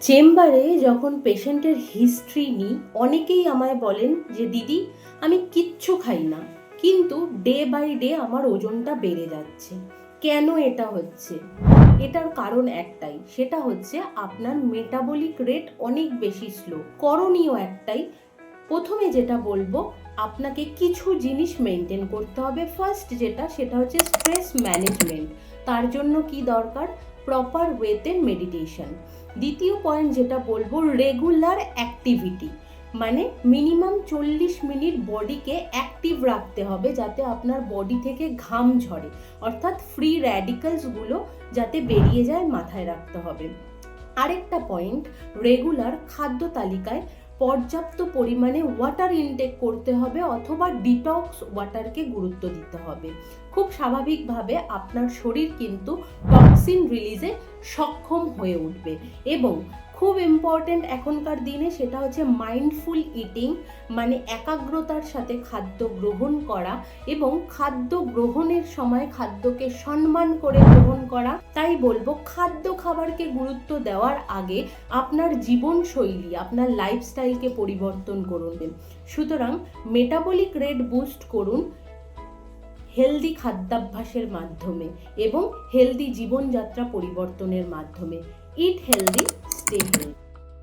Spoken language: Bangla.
চেম্বারে যখন পেশেন্টের হিস্ট্রি নিই, অনেকেই আমায় বলেন যে, দিদি, আমি কিচ্ছু খাই না, কিন্তু ডে বাই ডে আমার ওজনটা বেড়ে যাচ্ছে। কেন এটা হচ্ছে? এটার কারণ একটাই, সেটা হচ্ছে আপনার মেটাবলিক রেট অনেক বেশি স্লো করণীয় একটাই, প্রথমে যেটা বলব, আপনাকে কিছু জিনিস মেনটেন করতে হবে। ফার্স্ট যেটা, সেটা হচ্ছে স্ট্রেস ম্যানেজমেন্ট তার জন্য কি দরকার? প্রপার ওয়েতে মেডিটেশন দ্বিতীয় পয়েন্ট যেটা বলব রেগুলার অ্যাক্টিভিটি মানে মিনিমাম চল্লিশ মিনিট বডিকে অ্যাক্টিভ রাখতে হবে যাতে আপনার বডি থেকে ঘাম ঝরে। অর্থাৎ ফ্রি র্যাডিক্যালসগুলো যাতে বেরিয়ে যায় মাথায় রাখতে হবে। আরেকটা পয়েন্ট রেগুলার খাদ্য তালিকায় পর্যাপ্ত পরিমাণে ওয়াটার ইনটেক করতে হবে অথবা ডিটক্স ওয়াটারকে গুরুত্ব দিতে হবে। খুব স্বাভাবিকভাবে আপনার শরীর কিন্তু টক্সিন রিলিজে সক্ষম হয়ে উঠবে। এবং খুব ইম্পর্টেন্ট এখনকার দিনে সেটা হচ্ছে মাইন্ডফুল ইটিং মানে একাগ্রতার সাথে খাদ্য গ্রহণ করা এবং খাদ্য গ্রহণের সময় খাদ্যকে সম্মান করে গ্রহণ করা। তাই বলব, খাদ্য খাবারকে গুরুত্ব দেওয়ার আগে আপনার জীবনশৈলী, আপনার লাইফস্টাইলকে পরিবর্তন করুন সুতরাং মেটাবলিক রেট বুস্ট করুন হেলদি খাদ্যাভ্যাসের মাধ্যমে এবং হেলদি জীবনযাত্রা পরিবর্তনের মাধ্যমে। ইট হেলদি স্টে হেলদি